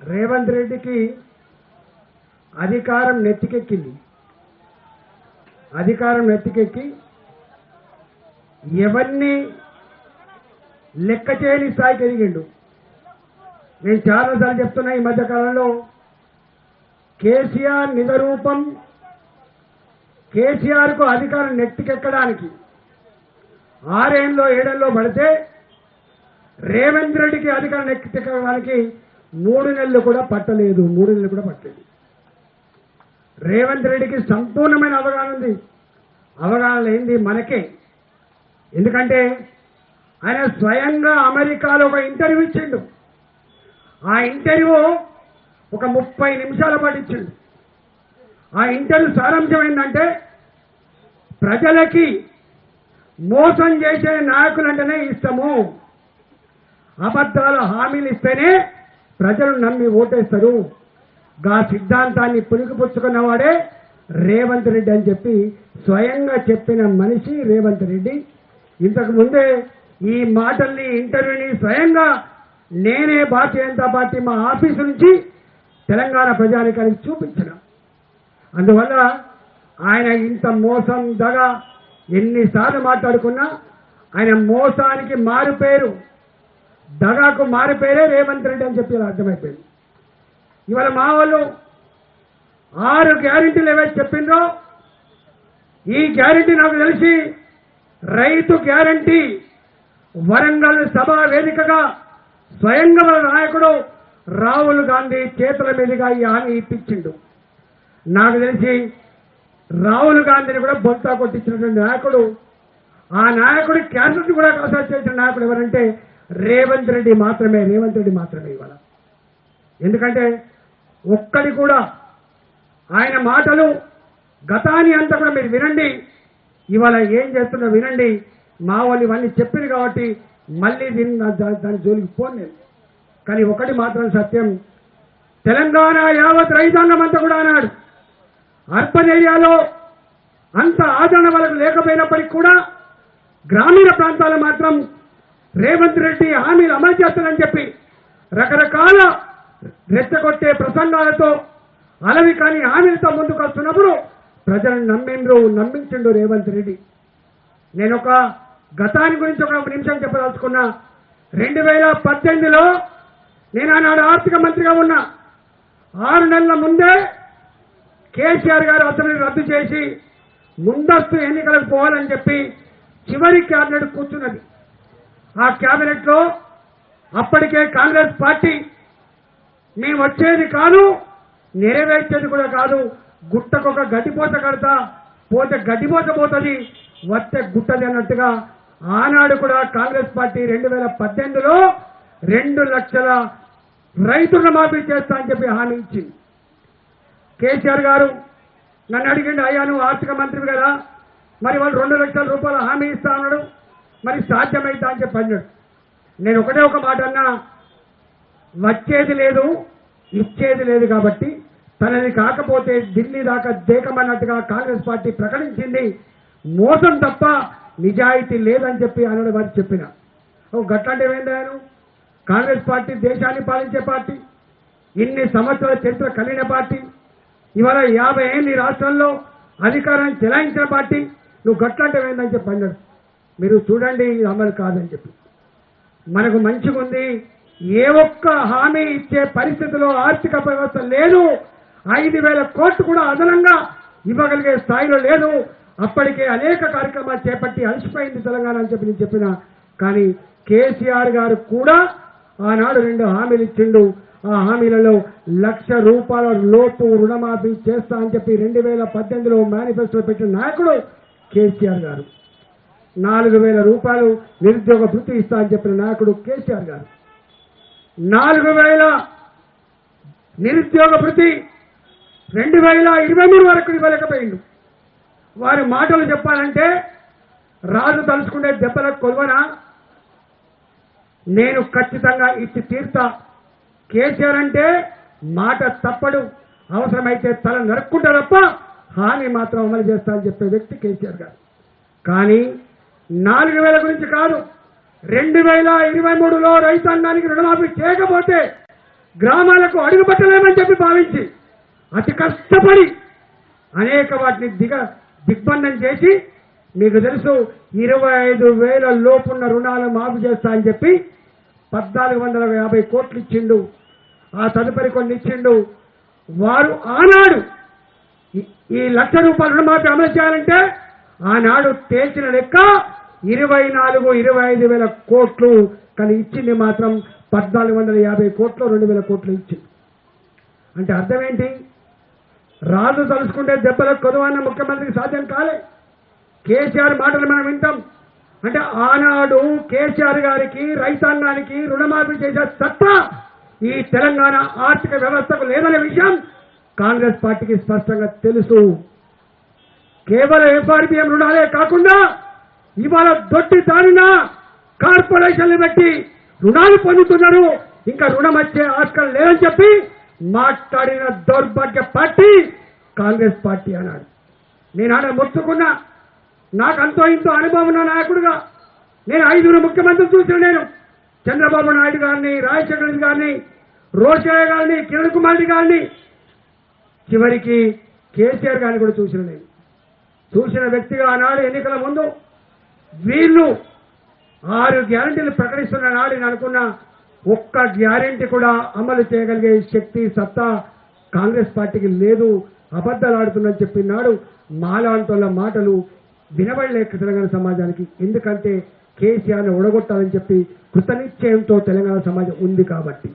రేవంత్ రెడ్డికి అధికారం నెత్తికెక్కింది. అధికారం నెత్తికెక్కి ఎవరిని లెక్క చేయని స్థాయికి ఎదిగిండు. నేను చాలాసార్లు చెప్తున్నా ఈ మధ్యకాలంలో కేసీఆర్ నిజరూపం కేసీఆర్కు అధికారం నెత్తికెక్కడానికి ఆరేళ్ళలో ఏడేళ్ళలో పడితే రేవంత్ రెడ్డికి అధికారం నెత్తికెక్కడానికి మూడు నెలలు కూడా పట్టలేదు మూడు నెలలు కూడా పట్టలేదు. రేవంత్ రెడ్డికి సంపూర్ణమైన అవగాహన ఉంది. అవగాహన లేనిది మనకే. ఎందుకంటే ఆయన స్వయంగా అమెరికాలో ఒక ఇంటర్వ్యూ ఇచ్చిండు. ఆ ఇంటర్వ్యూ ఒక ముప్పై నిమిషాల పాటు ఇచ్చిండు. ఆ ఇంటర్వ్యూ సారాంశం ఏంటంటే ప్రజలకి మోసం చేసే నాయకులంటేనే ఇష్టము. అబద్ధాల హామీలు ఇస్తేనే ప్రజలు నమ్మి ఓటేస్తారు. గా సిద్ధాంతాన్ని పుణికిపుచ్చుకున్న వాడే రేవంత్ రెడ్డి అని చెప్పి స్వయంగా చెప్పిన మనిషి రేవంత్ రెడ్డి. ఇంతకు ముందే ఈ మాటల్ని ఇంటర్వ్యూని స్వయంగా నేనే భారతీయ జనతా పార్టీ మా ఆఫీసు నుంచి తెలంగాణ ప్రజానికానికి చూపించిన అందువల్ల ఆయన ఇంత మోసం దగ ఎన్నిసార్లు మాట్లాడుకున్నా ఆయన మోసానికి మారు పేరు దగాకు మారు రేవంత్ రెడ్డి అని చెప్పి అర్థమైపోయింది. ఇవాళ మా వాళ్ళు ఆరు గ్యారెంటీలు ఏవైతే చెప్పిండ్రో ఈ గ్యారెంటీ నాకు తెలిసి రైతు గ్యారెంటీ వరంగల్ సభ వేదికగా స్వయంగా మన నాయకుడు రాహుల్ గాంధీ చేతుల మీదుగా ఈ హామీ ఇప్పించిండు. నాకు తెలిసి రాహుల్ గాంధీని కూడా బొంతా కొట్టించినటువంటి నాయకుడు ఆ నాయకుడి క్యాన్సర్ కూడా కన్సల్ట్ చేసిన నాయకుడు ఎవరంటే రేవంత్ రెడ్డి మాత్రమే రేవంత్ రెడ్డి మాత్రమే ఇవాళ. ఎందుకంటే ఒక్కడి కూడా ఆయన మాటలు గతాన్ని అంతా కూడా మీరు వినండి. ఇవాళ ఏం చేస్తున్నా వినండి. మా వాళ్ళు ఇవన్నీ చెప్పింది కాబట్టి మళ్ళీ దీన్ని నా- దాని జోలికి పోను నేను. కానీ ఒకటి మాత్రం సత్యం. తెలంగాణ యావత్ రైతాంగం అంతా కూడా అన్నాడు. అర్బన్ ఏరియాలో అంత ఆదరణ వాళ్ళకు లేకపోయినప్పటికీ కూడా గ్రామీణ ప్రాంతాలు మాత్రం రేవంత్ రెడ్డి హామీలు అమలు చేస్తానని చెప్పి రకరకాల రెచ్చగొట్టే ప్రసంగాలతో అలవి కాని హామీలతో ముందుకు వస్తున్నప్పుడు ప్రజలను నమ్మిండ్రు నమ్మించిండు రేవంత్ రెడ్డి. నేను ఒక గతాన్ని గురించి ఒక నిమిషం చెప్పదలుచుకున్నా. రెండు వేల పద్దెనిమిదిలో నేను ఆనాడు ఆర్థిక మంత్రిగా ఉన్నా ఆరు నెలల ముందే కేసీఆర్ గారు అతనిని రద్దు చేసి ముందస్తు ఎన్నికలకు పోవాలని చెప్పి చివరి క్యాబినెట్ కూర్చున్నది. ఆ క్యాబినెట్లో అప్పటికే కాంగ్రెస్ పార్టీ మేము వచ్చేది కాదు నెరవేర్చేది కూడా కాదు. గుట్టకొక గడ్డిపోత కడతా పోతే గడ్డిపోత పోతుంది వస్తే గుట్టది అన్నట్టుగా ఆనాడు కూడా కాంగ్రెస్ పార్టీ రెండు వేల పద్దెనిమిదిలో రెండు లక్షల రైతులను మాఫీ చేస్తా అని చెప్పి హామీ ఇచ్చింది. కేసీఆర్ గారు నన్ను అడిగిండు అయ్యా నువ్వు ఆర్థిక మంత్రి కదా మరి వాళ్ళు రెండు లక్షల రూపాయల హామీ ఇస్తా అన్నాడు. మరి సాధ్యమైతా అని చెప్పి అన్నాడు. నేను ఒకటే ఒక మాట అన్నా వచ్చేది లేదు ఇచ్చేది లేదు కాబట్టి తనది కాకపోతే ఢిల్లీ దాకా దేకమన్నట్టుగా కాంగ్రెస్ పార్టీ ప్రకటించింది. మోసం తప్ప నిజాయితీ లేదని చెప్పి అన్నాడు వారు చెప్పిన. ఓ గట్లాంటి ఏందాను కాంగ్రెస్ పార్టీ దేశాన్ని పాలించే పార్టీ ఇన్ని సంవత్సరాల చరిత్ర కలిగిన పార్టీ ఇవాళ యాభై ఏళ్ళు రాష్ట్రంలో అధికారాన్ని చెలాయించిన పార్టీ నువ్వు గట్లాంటి ఏమైందని చెప్పి అన్నాడు. మీరు చూడండి ఇది అమలు కాదని చెప్పి. మనకు మంచిగుంది ఏ ఒక్క హామీ ఇచ్చే పరిస్థితిలో ఆర్థిక వ్యవస్థ లేదు ఐదు వేల కోట్లు కూడా అదనంగా ఇవ్వగలిగే స్థాయిలో లేదు అప్పటికే అనేక కార్యక్రమాలు చేపట్టి అలసిపోయింది తెలంగాణ అని చెప్పి నేను చెప్పిన. కానీ కేసీఆర్ గారు కూడా ఆనాడు రెండు హామీలు ఇచ్చిండు. ఆ హామీలలో లక్ష రూపాయల లోపు రుణమాఫీ చేస్తా అని చెప్పి రెండు వేల పద్దెనిమిదిలో మేనిఫెస్టో పెట్టిన నాయకుడు కేసీఆర్ గారు. నాలుగు వేల రూపాయలు నిరుద్యోగ వృత్తి ఇస్తా అని చెప్పిన నాయకుడు కేసీఆర్ గారు. నాలుగు వేల నిరుద్యోగ వృత్తి రెండు వేల ఇరవై మూడు వరకు ఇవ్వలేకపోయిండు. వారి మాటలు చెప్పాలంటే రాజు తలుచుకునే దెబ్బలకు కొలువన. నేను ఖచ్చితంగా ఇచ్చి తీర్తా. కేసీఆర్ అంటే మాట తప్పడు. అవసరమైతే తల నరుక్కుంటా తప్ప హాని మాత్రం అమలు చేస్తా అని చెప్పే వ్యక్తి కేసీఆర్ గారు. కానీ నాలుగు వేల గురించి కాదు. రెండు వేల ఇరవై మూడులో రైతాంగానికి రుణమాఫీ చేయకపోతే గ్రామాలకు అడుగుపెట్టలేమని చెప్పి భావించి అతి కష్టపడి అనేక వాటిని దిగ దిగ్బంధం చేసి మీకు తెలుసు ఇరవై ఐదు వేల లోపున్న రుణాలు మాఫీ చేస్తా అని చెప్పి పద్నాలుగు వందల యాభై కోట్లు ఇచ్చిండు. ఆ తదుపరి కొన్ని ఇచ్చిండు. వారు ఆనాడు ఈ- ఈ లక్ష రూపాయల రుణమాఫీ అమలు చేయాలంటే ఆనాడు తేల్చిన లెక్క ఇరవై నాలుగు ఇరవై ఐదు వేల కోట్లు కానీ ఇచ్చింది మాత్రం పద్నాలుగు వందల యాభై కోట్లు రెండు వేల కోట్లు ఇచ్చింది. అంటే అర్థం ఏంటి? రాజు తలుచుకుంటే దెబ్బలకు కొదవన్న ముఖ్యమంత్రికి సాధ్యం కాలే. కేసీఆర్ మాటలు మనం వింటాం. అంటే ఆనాడు కేసీఆర్ గారికి రైతాంగానికి రుణమాఫీ చేసే సత్తా ఈ తెలంగాణ ఆర్థిక వ్యవస్థకు లేదనే విషయం కాంగ్రెస్ పార్టీకి స్పష్టంగా తెలుసు. కేవలం ఎఫ్ఆర్బిఎం రుణాలే కాకుండా ఇవాళ దొడ్డి దానిన కార్పొరేషన్లు పెట్టి రుణాలు పొందుతున్నారు. ఇంకా రుణం వచ్చే ఆస్కారం లేదని చెప్పి మాట్లాడిన దౌర్భాగ్య పార్టీ కాంగ్రెస్ పార్టీ అన్నాడు. నేను ఆడ మొత్తుకున్నా. నాకు అంతో ఇంతో అనుభవం ఉన్న నాయకుడుగా నేను ఐదుగురు ముఖ్యమంత్రులు చూసిన నేను. చంద్రబాబు నాయుడు గారిని రాజశేఖర రెడ్డి గారిని రోషయ్య గారిని కిరణ్ కుమార్ రెడ్డి గారిని చివరికి కేసీఆర్ గారిని కూడా చూసిన నేను. చూసిన వ్యక్తిగా ఆనాడు ఎన్నికల ముందు వీళ్ళు ఆరు గ్యారంటీలు ప్రకటిస్తున్న నాడు అనుకున్న ఒక్క గ్యారంటీ కూడా అమలు చేయగలిగే శక్తి సత్తా కాంగ్రెస్ పార్టీకి లేదు. అబద్ధాలు ఆడుతుందని చెప్పినాడు మాలాంటోళ్ళ మాటలు వినబడలేక తెలంగాణ సమాజానికి. ఎందుకంటే కేసీఆర్ని ఒడగొట్టాలని చెప్పి కృతనిశ్చయంతో తెలంగాణ సమాజం ఉంది కాబట్టి.